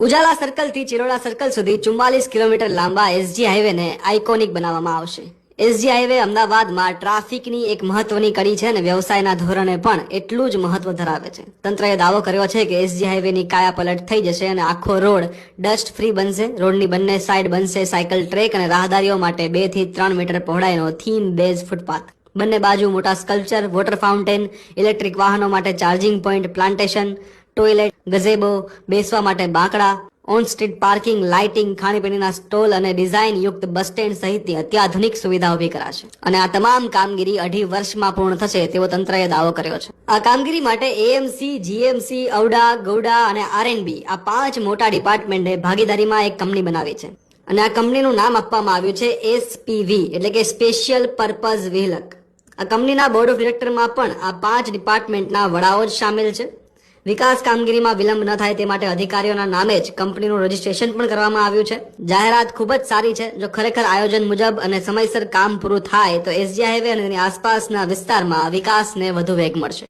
Ujala સર્કલથી Chiroda circle સુધી ચુમ્માલીસ kilometre લાંબા એસજી હાઈવેને આઇકોનિક બનાવવામાં આવશે. એસજી હાઈવે અમદાવાદમાં ટ્રાફિકની એક મહત્વની કડી છે અને વ્યવસાયના ધોરણે પણ એટલું જ મહત્વ ધરાવે છે. તંત્રએ દાવો કર્યો છે કે એસજી હાઈવેની કાયાપલટ થઈ જશે અને આખો રોડ ડસ્ટ ફ્રી બનશે. રોડની બંને સાઈડ બનશે સાયકલ ટ્રેક અને રાહદારીઓ માટે બેથી ત્રણ મીટર પહોળાઈનો થીમ બેઝ ફૂટપાથ બંને બાજુ મોટા સ્કલ્પચર વોટર ફાઉન્ટેન ઇલેક્ટ્રિક વાહનો માટે charging point plantation toilet, gazebo, બેસવા માટે બાંકડા ઓન સ્ટ્રીટ પાર્કિંગ લાઇટિંગ ખાણીપીણીના સ્ટોલ અને ડિઝાઇન યુક્ત બસ સ્ટેન્ડ સહિતની અત્યાધુનિક સુવિધા ઊભી કરાશે અને આ તમામ કામગીરી અઢી વર્ષમાં પૂર્ણ થશે તેવો તંત્રએ દાવો કર્યો છે. આ કામગીરી માટે એએમસી જીએમસી ઔડા ગૌડા અને આરએનબી આ પાંચ મોટા ડિપાર્ટમેન્ટે ભાગીદારીમાં એક કંપની બનાવી છે. અને આ કંપનીનું નામ આપવામાં આવ્યું છે એસપીવી એટલે કે સ્પેશિયલ પર્પઝ વિહલક આ કંપનીના બોર્ડ ઓફ ડિરેક્ટરમાં પણ આ પાંચ ડિપાર્ટમેન્ટના વડાઓ જ સામેલ છે. વિકાસ કામગીરીમાં વિલંબ ન થાય તે માટે અધિકારીઓના નામે જ કંપનીનું રજીસ્ટ્રેશન પણ કરવામાં આવ્યું છે. જાહેરાત ખૂબ જ સારી છે. જો ખરેખર આયોજન મુજબ અને સમયસર કામ પૂરું થાય તો એસજી હાઈવે અને તેની આસપાસના વિસ્તારમાં વિકાસને વધુ વેગ મળશે.